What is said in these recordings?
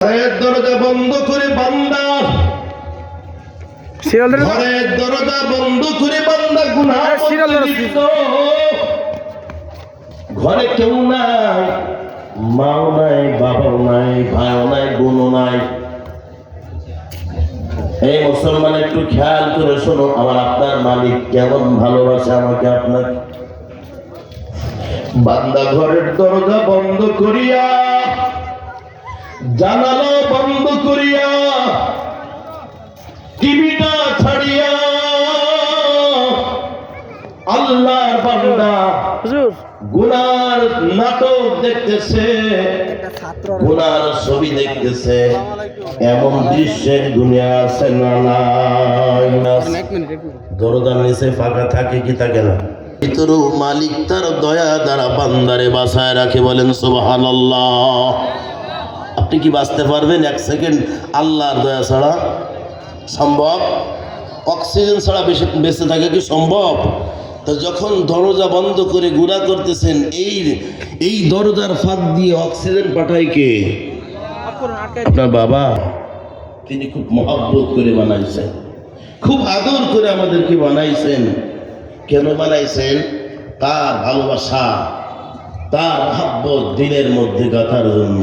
ঘরের দরজা বন্ধ করে বান্দা। ঘরের দরজা বন্ধ করে বান্দা গুনাহ হ্যাঁ। ঘরে কেউ নাই মাও নাই বাবাও নাই ভাইও নাই বোনও নাই। এই মুসলমান একটু খেয়াল করে শোনো আমার আপনার মালিক কেমন ভালোবাসে আমাকে আপনাকে। বান্দা ঘরের দরজা বন্ধ করিয়া জানালা বন্ধ করিয়া টিভিটা ছাড়িয়া আল্লাহর বান্দা হুজুর। গুনার নাটক দেখতেছে গুনার ছবি দেখতেছে। এমন দৃশ্যের দুনিয়া আছে না দরজার নিচে ফাঁকা থাকে কি থাকে না? ভিতরেও মালিক তার দয়া দ্বারা বান্দারে বাসায় রাখে বলেন সুবাহান আপনি কি বাঁচতে পারবেন? এক সেকেন্ড। আল্লাহর দয়া ছাড়া সম্ভব? অক্সিজেন ছাড়া বেশি বেঁচে থাকা কি সম্ভব? তো যখন দরজা বন্ধ করে গুড়া করতেছেন, এই এই দরজার ফাঁক দিয়ে অক্সিজেন পাঠায় কে? আপনার বাবা, তিনি খুব মহাব্বত করে বানাইছেন। খুব আদর করে আমাদেরকে বানাইছেন। কেন বানাইছেন? তার ভালোবাসা, তার মহাব্বত দিনের মধ্যে গাথার জন্য।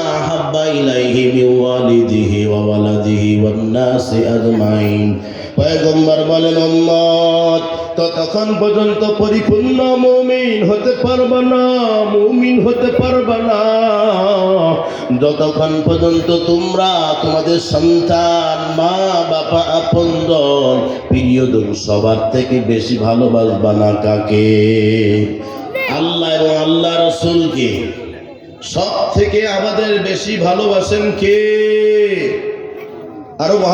আহাব্বা ইলাইহি মিন ওয়ালিদিহি ওয়া ওয়ালাদিহি ওয়ান পয়গম্বর বলেন, উম্মত, ততক্ষণ পর্যন্ত পরিপূর্ণ মুমিন হতে পারবে না, মুমিন হতে পারবে না। যতক্ষণ পর্যন্ত তোমরা তোমাদের সন্তান, মা, বাবা, আপনজন, প্রিয়জন সবার থেকে বেশি ভালোবাসবা না কাকে? আল্লাহ এবং আল্লাহ রসুলকে সব থেকে আমাদের বেশি ভালোবাসেন কে? আরও